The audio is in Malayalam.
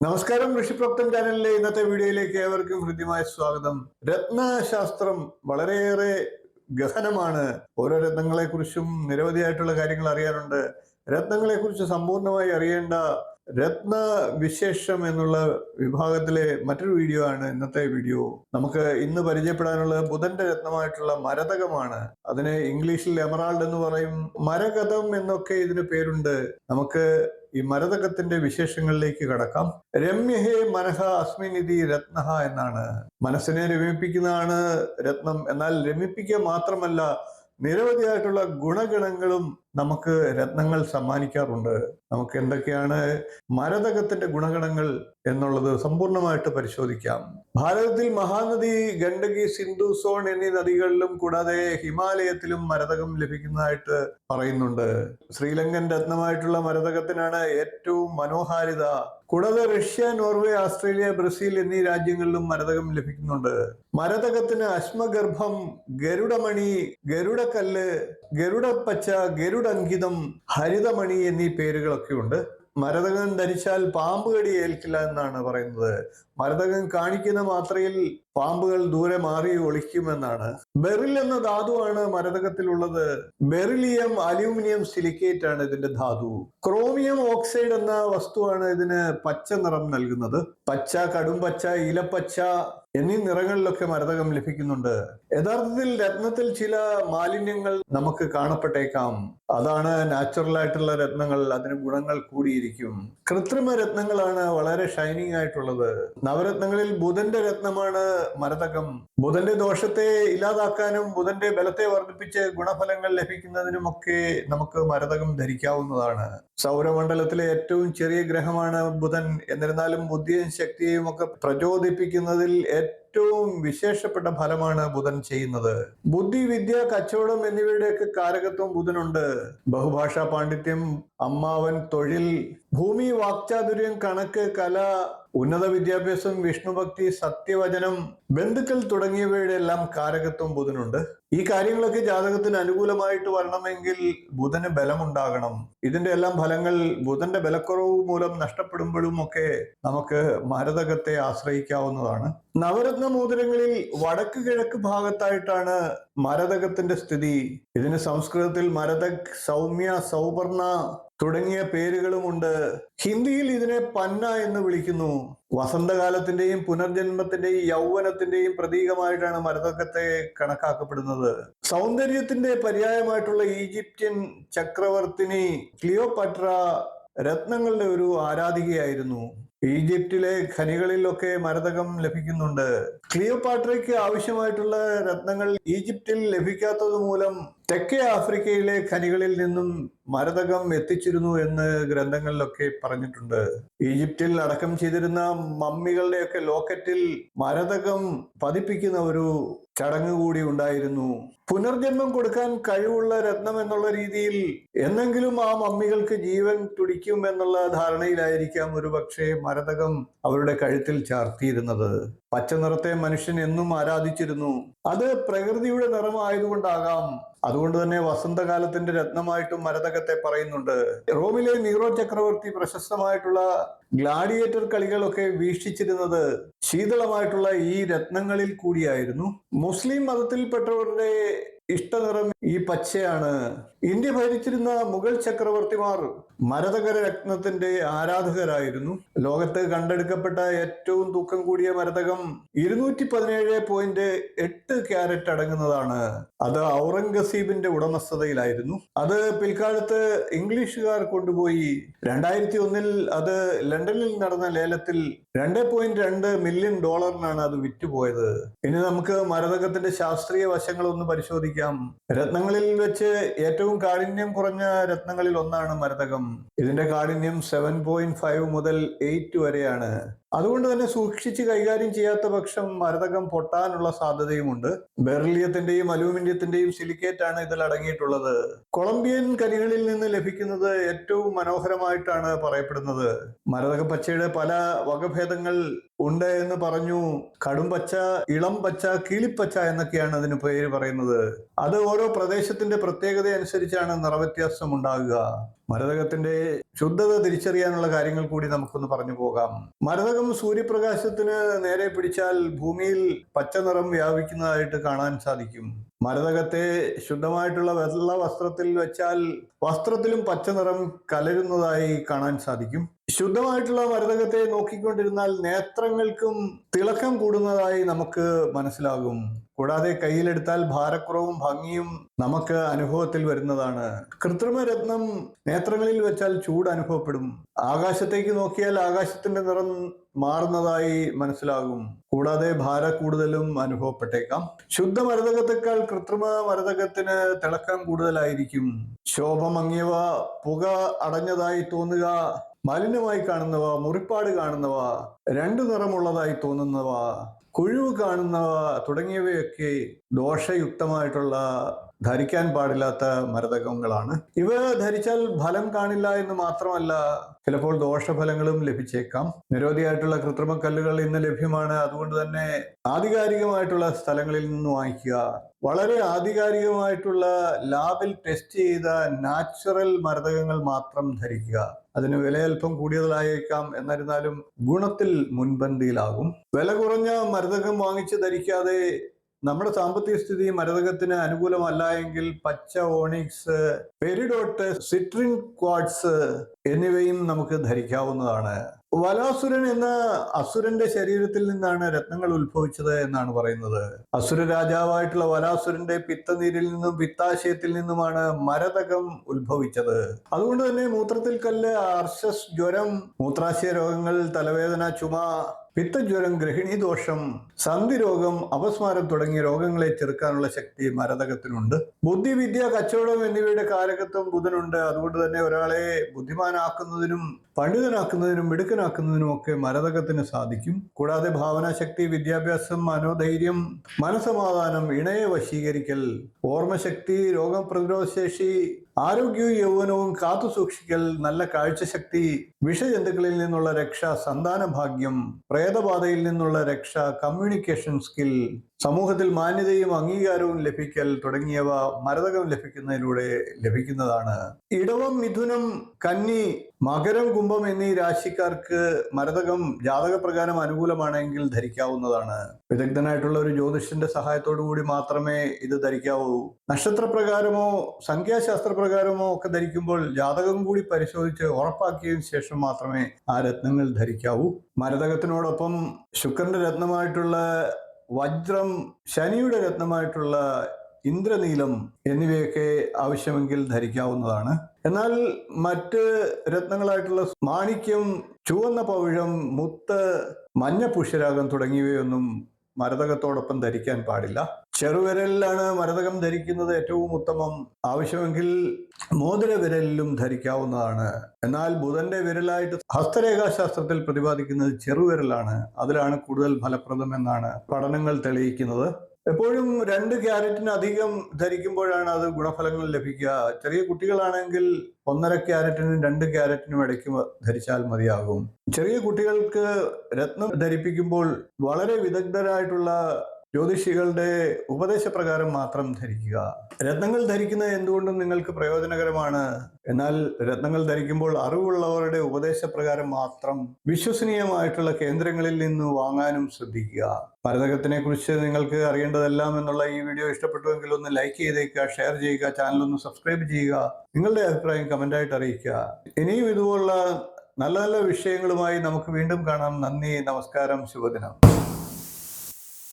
നമസ്കാരം ഋഷിപ്രോക്തം ചാനലിലെ ഇന്നത്തെ വീഡിയോയിലേക്ക് ഏവർക്കും ഹൃദ്യമായ സ്വാഗതം. രത്നശാസ്ത്രം വളരെയേറെ ഗഹനമാണ്. ഓരോ രത്നങ്ങളെ കുറിച്ചും നിരവധിയായിട്ടുള്ള കാര്യങ്ങൾ അറിയാനുണ്ട്. രത്നങ്ങളെ കുറിച്ച് സമ്പൂർണമായി അറിയേണ്ട രത്ന വിശേഷം എന്നുള്ള വിഭാഗത്തിലെ മറ്റൊരു വീഡിയോ ആണ് ഇന്നത്തെ വീഡിയോ. നമുക്ക് ഇന്ന് പരിചയപ്പെടാനുള്ള ബുധന്റെ രത്നമായിട്ടുള്ള മരതകമാണ്. അതിനെ ഇംഗ്ലീഷിൽ എമറാൾഡ് എന്ന് പറയും. മരകഥം എന്നൊക്കെ ഇതിന് പേരുണ്ട്. നമുക്ക് ഈ മരതകത്തിന്റെ വിശേഷങ്ങളിലേക്ക് കടക്കാം. രമ്യഹേ മനഃ അസ്മിനിധി രത്നഹ എന്നാണ്. മനസ്സിനെ രമിപ്പിക്കുന്നതാണ് രത്നം. എന്നാൽ രമിപ്പിക്കുക മാത്രമല്ല നിരവധിയായിട്ടുള്ള ഗുണഗണങ്ങളും നമുക്ക് രത്നങ്ങൾ സമ്മാനിക്കാറുണ്ട്. നമുക്ക് എന്തൊക്കെയാണ് മരതകത്തിന്റെ ഗുണഗണങ്ങൾ എന്നുള്ളത് സമ്പൂർണമായിട്ട് പരിശോധിക്കാം. ഭാരതത്തിൽ മഹാനദി ഗണ്ഡകി സിന്ധു സോൺ എന്നീ നദികളിലും കൂടാതെ ഹിമാലയത്തിലും മരതകം ലഭിക്കുന്നതായിട്ട് പറയുന്നുണ്ട്. ശ്രീലങ്കൻ രത്നമായിട്ടുള്ള മരതകത്തിനാണ് ഏറ്റവും മനോഹാരിത കൂടാതെ റഷ്യ നോർവേ ഓസ്ട്രേലിയ ബ്രസീൽ എന്നീ രാജ്യങ്ങളിലും മരതകം ലഭിക്കുന്നുണ്ട്. മരതകത്തിന് അശ്മഗർഭം ഗരുഡമണി ഗരുഡക്കല്ല് ഗരുഡപ്പച്ച ഗരുഡങ്കിതം ഹരിതമണി എന്നീ പേരുകളൊക്കെ ഉണ്ട്. മരതകം ധരിച്ചാൽ പാമ്പ് കടി ഏൽക്കില്ല എന്നാണ് പറയുന്നത്. മരതകം കാണിക്കുന്ന മാത്രയിൽ പാമ്പുകൾ ദൂരെ മാറി ഒളിക്കുമെന്നാണ്. ബെറിൽ എന്ന ധാതുവാണ് മരതകത്തിലുള്ളത്. ബെറിലിയം അലൂമിനിയം സിലിക്കേറ്റ് ആണ് ഇതിന്റെ ധാതു. ക്രോമിയം ഓക്സൈഡ് എന്ന വസ്തുവാണ് ഇതിന് പച്ച നിറം നൽകുന്നത്. പച്ച കടുംപച്ച ഇലപ്പച്ച എന്നീ നിറങ്ങളിലൊക്കെ മരതകം ലഭിക്കുന്നുണ്ട്. യഥാർത്ഥത്തിൽ രത്നത്തിൽ ചില മാലിന്യങ്ങൾ നമുക്ക് കാണപ്പെട്ടേക്കാം. അതാണ് നാച്ചുറൽ ആയിട്ടുള്ള രത്നങ്ങൾ. അതിന് ഗുണങ്ങൾ കൂടിയിരിക്കും. കൃത്രിമ രത്നങ്ങളാണ് വളരെ ഷൈനിങ് ആയിട്ടുള്ളത്. നവരത്നങ്ങളിൽ ബുധന്റെ രത്നമാണ് മരതകം. ബുധന്റെ ദോഷത്തെ ഇല്ലാതാക്കാനും ബുധന്റെ ബലത്തെ വർദ്ധിപ്പിച്ച് ഗുണഫലങ്ങൾ ലഭിക്കുന്നതിനുമൊക്കെ നമുക്ക് മരതകം ധരിക്കാവുന്നതാണ്. സൗരമണ്ഡലത്തിലെ ഏറ്റവും ചെറിയ ഗ്രഹമാണ് ബുധൻ. എന്നിരുന്നാലും ബുദ്ധിയും ശക്തിയും ഒക്കെ പ്രചോദിപ്പിക്കുന്നതിൽ ഏറ്റവും വിശേഷപ്പെട്ട ഫലമാണ് ബുധൻ ചെയ്യുന്നത്. ബുദ്ധി വിദ്യ കച്ചവടം എന്നിവയുടെയൊക്കെ കാരകത്വം ബുധനുണ്ട്. ബഹുഭാഷാ പാണ്ഡിത്യം അമ്മാവൻ തൊഴിൽ ഭൂമി വാക്ചാതുര്യം കണക്ക് കല ഉന്നത വിദ്യാഭ്യാസം വിഷ്ണുഭക്തി സത്യവചനം ബന്ധുക്കൾ തുടങ്ങിയവയുടെ എല്ലാം കാരകത്വം ബുധനുണ്ട്. ഈ കാര്യങ്ങളൊക്കെ ജാതകത്തിന് അനുകൂലമായിട്ട് വരണമെങ്കിൽ ബുധന് ബലമുണ്ടാകണം. ഇതിന്റെ എല്ലാം ഫലങ്ങൾ ബുധന്റെ ബലക്കുറവ് മൂലം നഷ്ടപ്പെടുമ്പോഴും ഒക്കെ നമുക്ക് മരതകത്തെ ആശ്രയിക്കാവുന്നതാണ്. നവരത്ന മോതിരങ്ങളിൽ വടക്ക് കിഴക്ക് ഭാഗത്തായിട്ടാണ് മരതകത്തിന്റെ സ്ഥിതി. ഇതിന് സംസ്കൃതത്തിൽ മരതക് സൗമ്യ സൗപർണ തുടങ്ങിയ പേരുകളുമുണ്ട് ഹിന്ദിയിൽ ഇതിനെ പന്ന എന്ന് വിളിക്കുന്നു. വസന്തകാലത്തിന്റെയും പുനർജന്മത്തിന്റെയും യൗവനത്തിന്റെയും പ്രതീകമായിട്ടാണ് മരതക്കത്തെ കണക്കാക്കപ്പെടുന്നത്. സൗന്ദര്യത്തിന്റെ പര്യായമായിട്ടുള്ള ഈജിപ്ഷ്യൻ ചക്രവർത്തിനി ക്ലിയോപട്ര രത്നങ്ങളുടെ ഒരു ആരാധികയായിരുന്നു. ഈജിപ്തിലെ ഖനികളിലൊക്കെ മരതകം ലഭിക്കുന്നുണ്ട്. ക്ലിയോപാട്രയ്ക്ക് ആവശ്യമായിട്ടുള്ള രത്നങ്ങൾ ഈജിപ്തിൽ ലഭിക്കാത്തത് മൂലം തെക്കേ ആഫ്രിക്കയിലെ ഖനികളിൽ നിന്നും മരതകം എത്തിച്ചിരുന്നു എന്ന് ഗ്രന്ഥങ്ങളിലൊക്കെ പറഞ്ഞിട്ടുണ്ട്. ഈജിപ്തിൽ അടക്കം ചെയ്തിരുന്ന മമ്മികളുടെയൊക്കെ ലോക്കറ്റിൽ മരതകം പതിപ്പിക്കുന്ന ഒരു ചടങ്ങ് കൂടി ഉണ്ടായിരുന്നു. പുനർജന്മം കൊടുക്കാൻ കഴിവുള്ള രത്നം എന്നുള്ള രീതിയിൽ എന്നെങ്കിലും ആ മമ്മികൾക്ക് ജീവൻ തുടിക്കും എന്നുള്ള ധാരണയിലായിരിക്കാം ഒരു പക്ഷേ മരതകം അവരുടെ കഴുത്തിൽ ചാർത്തിയിരുന്നത്. പച്ച നിറത്തെ മനുഷ്യൻ എന്നും ആരാധിച്ചിരുന്നു. അത് പ്രകൃതിയുടെ നിറമായതുകൊണ്ടാകാം. അതുകൊണ്ട് തന്നെ വസന്തകാലത്തിന്റെ രത്നമായിട്ടും മരതകത്തെ പറയുന്നുണ്ട്. റോമിലെ നീറോ ചക്രവർത്തി പ്രശസ്തമായിട്ടുള്ള ഗ്ലാഡിയേറ്റർ കളികളൊക്കെ വീക്ഷിച്ചിരുന്നത് ശീതളമായിട്ടുള്ള ഈ രത്നങ്ങളിൽ കൂടിയായിരുന്നു. മുസ്ലിം മതത്തിൽപ്പെട്ടവരുടെ ഇഷ്ടനിറം ഈ പച്ചയാണ്. ഇന്ത്യ ഭരിച്ചിരുന്ന മുഗൾ ചക്രവർത്തിമാർ മരതകര രത്നത്തിന്റെ ആരാധകരായിരുന്നു. ലോകത്ത് കണ്ടെടുക്കപ്പെട്ട ഏറ്റവും തൂക്കം കൂടിയ മരതകം ഇരുന്നൂറ്റി പതിനേഴ് പോയിന്റ് എട്ട് ക്യാരറ്റ് അടങ്ങുന്നതാണ്. അത് ഔറംഗസീബിന്റെ ഉടമസ്ഥതയിലായിരുന്നു. അത് പിൽക്കാലത്ത് ഇംഗ്ലീഷുകാർ കൊണ്ടുപോയി. രണ്ടായിരത്തി ഒന്നിൽ അത് ലണ്ടനിൽ നടന്ന ലേലത്തിൽ രണ്ട് പോയിന്റ് രണ്ട് മില്യൺ ഡോളറിനാണ് അത് വിറ്റുപോയത്. ഇനി നമുക്ക് മരതകത്തിന്റെ ശാസ്ത്രീയ വശങ്ങളൊന്ന് പരിശോധിക്കാം. രത്നങ്ങളിൽ വെച്ച് ഏറ്റവും കാഠിന്യം കുറഞ്ഞ രത്നങ്ങളിൽ ഒന്നാണ് മരതകം. ഇതിന്റെ കാഠിന്യം സെവൻ പോയിന്റ് ഫൈവ് മുതൽ എയ്റ്റ് വരെയാണ്. അതുകൊണ്ട് തന്നെ സൂക്ഷിച്ച് കൈകാര്യം ചെയ്യാത്ത പക്ഷം മരതകം പൊട്ടാനുള്ള സാധ്യതയുമുണ്ട്. ബെർലിയത്തിന്റെയും അലൂമിനിയത്തിന്റെയും സിലിക്കേറ്റ് ആണ് ഇതിൽ അടങ്ങിയിട്ടുള്ളത്. കൊളംബിയൻ ഖനികളിൽ നിന്ന് ലഭിക്കുന്നത് ഏറ്റവും മനോഹരമായിട്ടാണ് പറയപ്പെടുന്നത്. മരതക പച്ചയുടെ പല വകഭേദങ്ങൾ ഉണ്ട് എന്ന് പറഞ്ഞു. കടും പച്ച ഇളം പച്ച കിളിപ്പച്ച എന്നൊക്കെയാണ് അതിന് പേര് പറയുന്നത്. അത് ഓരോ പ്രദേശത്തിന്റെ പ്രത്യേകത അനുസരിച്ചാണ് നിറവ്യത്യാസം ഉണ്ടാകുക. മരതകത്തിന്റെ ശുദ്ധത തിരിച്ചറിയാനുള്ള കാര്യങ്ങൾ കൂടി നമുക്കൊന്ന് പറഞ്ഞു പോകാം. മരതകം സൂര്യപ്രകാശത്തിന് നേരെ പിടിച്ചാൽ ഭൂമിയിൽ പച്ച നിറം വ്യാപിക്കുന്നതായിട്ട് കാണാൻ സാധിക്കും. മരതകത്തെ ശുദ്ധമായിട്ടുള്ള വെള്ള വസ്ത്രത്തിൽ വെച്ചാൽ വസ്ത്രത്തിലും പച്ച നിറം കലരുന്നതായി കാണാൻ സാധിക്കും. ശുദ്ധമായിട്ടുള്ള മരതകത്തെ നോക്കിക്കൊണ്ടിരുന്നാൽ നേത്രങ്ങൾക്കും തിളക്കം കൂടുന്നതായി നമുക്ക് മനസ്സിലാകും. കൂടാതെ കയ്യിലെടുത്താൽ ഭാരക്കുറവും ഭംഗിയും നമുക്ക് അനുഭവത്തിൽ വരുന്നതാണ്. കൃത്രിമ രത്നം നേത്രങ്ങളിൽ വെച്ചാൽ ചൂട് അനുഭവപ്പെടും. ആകാശത്തേക്ക് നോക്കിയാൽ ആകാശത്തിന്റെ നിറം മാറുന്നതായി മനസ്സിലാകും. കൂടാതെ ഭാര കൂടുതലും അനുഭവപ്പെട്ടേക്കാം. ശുദ്ധ മരതകത്തെക്കാൾ കൃത്രിമ മരതകത്തിന് തിളക്കം കൂടുതലായിരിക്കും. ശോഭ മങ്ങിയവ പുക അടഞ്ഞതായി തോന്നുക മലിനമായി കാണുന്നവ മുറിപ്പാട് കാണുന്നവ രണ്ടു നിറമുള്ളതായി തോന്നുന്നവ കൊഴിവ് കാണുന്നവ തുടങ്ങിയവയൊക്കെ ദോഷയുക്തമായിട്ടുള്ള ധരിക്കാൻ പാടില്ലാത്ത മരതകങ്ങളാണ്. ഇവ ധരിച്ചാൽ ഫലം കാണില്ല എന്ന് മാത്രമല്ല ചിലപ്പോൾ ദോഷഫലങ്ങളും ലഭിച്ചേക്കാം. നിരവധിയായിട്ടുള്ള കൃത്രിമ കല്ലുകൾ ഇന്ന് ലഭ്യമാണ്. അതുകൊണ്ട് തന്നെ ആധികാരികമായിട്ടുള്ള സ്ഥലങ്ങളിൽ നിന്ന് വാങ്ങിക്കുക. വളരെ ആധികാരികമായിട്ടുള്ള ലാബിൽ ടെസ്റ്റ് ചെയ്ത നാച്ചുറൽ മരതകങ്ങൾ മാത്രം ധരിക്കുക. അതിന് വില അല്പം കൂടുതലായേക്കാം എന്നിരുന്നാലും ഗുണത്തിൽ മുൻപന്തിയിലാകും. വില കുറഞ്ഞ മരതകം വാങ്ങിച്ച് ധരിക്കാതെ നമ്മുടെ സാമ്പത്തിക സ്ഥിതി മരതകത്തിന് അനുകൂലമല്ല എങ്കിൽ പച്ച ഓണിക്സ് പെരിഡോട്ട് സിട്രിൻ ക്വാഡ്സ് എന്നിവയും നമുക്ക് ധരിക്കാവുന്നതാണ്. വലാസുരൻ എന്ന അസുരന്റെ ശരീരത്തിൽ നിന്നാണ് രത്നങ്ങൾ ഉത്ഭവിച്ചത് എന്നാണ് പറയുന്നത്. അസുര രാജാവായിട്ടുള്ള വലാസുരന്റെ പിത്തനീരിൽ നിന്നും പിത്താശയത്തിൽ നിന്നുമാണ് മരതകം ഉത്ഭവിച്ചത്. അതുകൊണ്ട് തന്നെ മൂത്രത്തിൽ കല്ല് അർശസ് ജ്വരം മൂത്രാശയ രോഗങ്ങൾ തലവേദന ചുമ പിത്തജ്വരം ഗ്രഹിണി ദോഷം സന്ധി രോഗം അപസ്മാരം തുടങ്ങിയ രോഗങ്ങളെ ചെറുക്കാനുള്ള ശക്തി മരതകത്തിനുണ്ട്. ബുദ്ധിവിദ്യ കച്ചവടം എന്നിവയുടെ കാരകത്വം ബുധനുണ്ട്. അതുകൊണ്ട് തന്നെ ഒരാളെ ബുദ്ധിമാനാക്കുന്നതിനും പണ്ഡിതനാക്കുന്നതിനും മിടുക്കനാക്കുന്നതിനും ഒക്കെ മരതകത്തിന് സാധിക്കും. കൂടാതെ ഭാവനാശക്തി വിദ്യാഭ്യാസം മനോധൈര്യം മനസമാധാനം ഇണയെ വശീകരിക്കൽ ഓർമ്മശക്തി രോഗപ്രതിരോധശേഷി ആരോഗ്യവും യൗവനവും കാത്തു സൂക്ഷിക്കൽ നല്ല കാഴ്ചശക്തി വിഷജന്തുക്കളിൽ നിന്നുള്ള രക്ഷ സന്താന ഭാഗ്യം പ്രേതബാധയിൽ നിന്നുള്ള രക്ഷ കമ്മ്യൂണിക്കേഷൻ സ്കിൽ സമൂഹത്തിൽ മാന്യതയും അംഗീകാരവും ലഭിക്കൽ തുടങ്ങിയവ മരതകം ലഭിക്കുന്നതിലൂടെ ലഭിക്കുന്നതാണ്. ഇടവം മിഥുനം കന്നി മകരം കുംഭം എന്നീ രാശിക്കാർക്ക് മരതകം ജാതകപ്രകാരം അനുകൂലമാണെങ്കിൽ ധരിക്കാവുന്നതാണ്. വിദഗ്ധനായിട്ടുള്ള ഒരു ജ്യോതിഷന്റെ സഹായത്തോടു കൂടി മാത്രമേ ഇത് ധരിക്കാവൂ. നക്ഷത്രപ്രകാരമോ സംഖ്യാശാസ്ത്രപ്രകാരമോ ഒക്കെ ധരിക്കുമ്പോൾ ജാതകം കൂടി പരിശോധിച്ച് ഉറപ്പാക്കിയതിനു ശേഷം മാത്രമേ ആ രത്നങ്ങൾ ധരിക്കാവൂ. മരതകത്തിനോടൊപ്പം ശുക്രന്റെ രത്നമായിട്ടുള്ള വജ്രം ശനിയുടെ രത്നമായിട്ടുള്ള ഇന്ദ്രനീലം എന്നിവയൊക്കെ ആവശ്യമെങ്കിൽ ധരിക്കാവുന്നതാണ്. എന്നാൽ മറ്റ് രത്നങ്ങളായിട്ടുള്ള മാണിക്യം ചുവന്ന പവിഴം മുത്ത് മഞ്ഞ പുഷ്യരാഗം തുടങ്ങിയവയൊന്നും മരതകത്തോടൊപ്പം ധരിക്കാൻ പാടില്ല. ചെറുവിരലിലാണ് മരതകം ധരിക്കുന്നത് ഏറ്റവും ഉത്തമം. ആവശ്യമെങ്കിൽ മോതിര വിരലിലും ധരിക്കാവുന്നതാണ്. എന്നാൽ ബുധന്റെ വിരലായിട്ട് ഹസ്തരേഖാശാസ്ത്രത്തിൽ പ്രതിപാദിക്കുന്നത് ചെറുവിരലാണ്. അതിലാണ് കൂടുതൽ ഫലപ്രദം എന്നാണ് പഠനങ്ങൾ തെളിയിക്കുന്നത്. എപ്പോഴും രണ്ട് ക്യാരറ്റിനധികം ധരിക്കുമ്പോഴാണ് അത് ഗുണഫലങ്ങൾ ലഭിക്കുക. ചെറിയ കുട്ടികളാണെങ്കിൽ ഒന്നര ക്യാരറ്റിനും രണ്ട് ക്യാരറ്റിനും ഇടയ്ക്ക് ധരിച്ചാൽ മതിയാകും. ചെറിയ കുട്ടികൾക്ക് രത്നം ധരിപ്പിക്കുമ്പോൾ വളരെ വിദഗ്ധരായിട്ടുള്ള ജ്യോതിഷികളുടെ ഉപദേശപ്രകാരം മാത്രം ധരിക്കുക. രത്നങ്ങൾ ധരിക്കുന്നത് എന്തുകൊണ്ടും നിങ്ങൾക്ക് പ്രയോജനകരമാണ്. എന്നാൽ രത്നങ്ങൾ ധരിക്കുമ്പോൾ അറിവുള്ളവരുടെ ഉപദേശപ്രകാരം മാത്രം വിശ്വസനീയമായിട്ടുള്ള കേന്ദ്രങ്ങളിൽ നിന്ന് വാങ്ങാനും ശ്രദ്ധിക്കുക. മരതകത്തിനെ കുറിച്ച് നിങ്ങൾക്ക് അറിയേണ്ടതെല്ലാം എന്നുള്ള ഈ വീഡിയോ ഇഷ്ടപ്പെട്ടുവെങ്കിൽ ഒന്ന് ലൈക്ക് ചെയ്തേക്കുക ഷെയർ ചെയ്യുക ചാനൽ ഒന്ന് സബ്സ്ക്രൈബ് ചെയ്യുക നിങ്ങളുടെ അഭിപ്രായം കമന്റായിട്ട് അറിയിക്കുക. ഇനിയും ഇതുപോലുള്ള നല്ല നല്ല വിഷയങ്ങളുമായി നമുക്ക് വീണ്ടും കാണാം. നന്ദി നമസ്കാരം ശുഭദിനം.